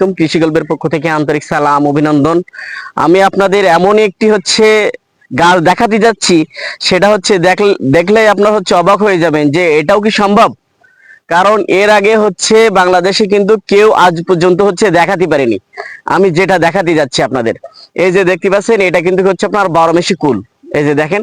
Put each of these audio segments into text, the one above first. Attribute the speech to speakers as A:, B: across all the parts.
A: আলাইকুম, কৃষি গল্পের পক্ষ থেকে আন্তরিক সালাম, অভিনন্দন। আমি আপনাদের এমন একটি হচ্ছে গাছ দেখাতে যাচ্ছি, সেটা হচ্ছে দেখলে আপনার হচ্ছে অবাক হয়ে যাবেন যে এটাও কি সম্ভব? কারণ এর আগে হচ্ছে বাংলাদেশে কিন্তু কেউ আজ পর্যন্ত হচ্ছে দেখাতে পারেনি। আমি যেটা দেখাতে যাচ্ছি আপনাদের। এই যে দেখতে পাচ্ছেন, এটা কিন্তু হচ্ছে আপনার বারো মেশি কুল এই যে দেখেন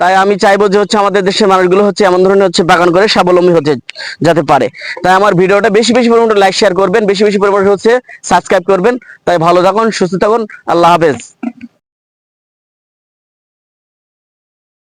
A: তাই আমি চাইব যে হচ্ছে আমাদের দেশের মানুষগুলো হচ্ছে এমন ধরনের হচ্ছে বাগান করে স্বাবলম্বী হতে যেতে পারে। তাই আমার ভিডিওটা বেশি বেশি পরিমাণে লাইক শেয়ার করবেন, বেশি বেশি পরিমাণে হচ্ছে সাবস্ক্রাইব করবেন। তাই ভালো থাকুন, সুস্থ থাকুন, আল্লাহ হাফেজ।